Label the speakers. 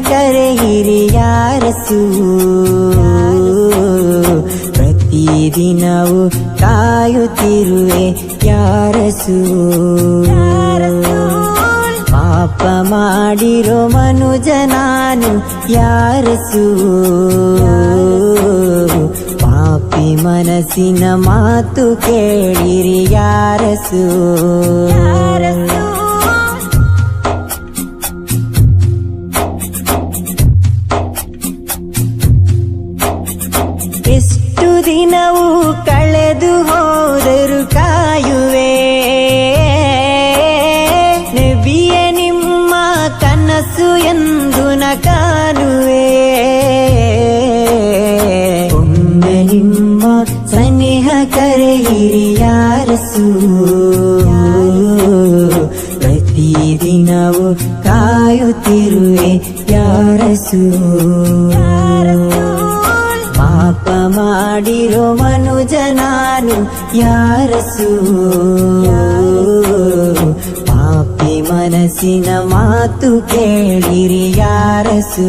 Speaker 1: ಕರೆಯಿರಿ ಯಾರಸು ಪ್ರತಿದಿನವು ಕಾಯುತ್ತಿರುವೆ ಯಾರಸು. ಪಾಪ ಮಾಡಿರೋ ಮನುಜ ನಾನು ಯಾರಸು. ಪಾಪಿ ಮನಸ್ಸಿನ ಮಾತು ಕೇಳಿರಿ ಯಾರಸು. ದಿನವೂ ಕಳೆದು ಹೋದರು ಕಾಯುವೆ. ನಬಿಯ ನಿಮ್ಮ ಕನಸು ಎಂದು ನ ಕಾಣುವೆ ಒಮ್ಮೆ ನಿಮ್ಮ ಸನಿಹ ಕರೆಯಿರಿ ಯಾರಸು. ಪ್ರತಿದಿನವು ಕಾಯುತ್ತಿರುವೆ ಯಾರಸು. ಪಾಪ ಮಾಡಿರೋ ಮನುಜ ನಾನು ಯಾರಸು? ಪಾಪಿ ಮನಸ್ಸಿನ ಮಾತು ಕೇಳಿರಿ ಯಾರಸು?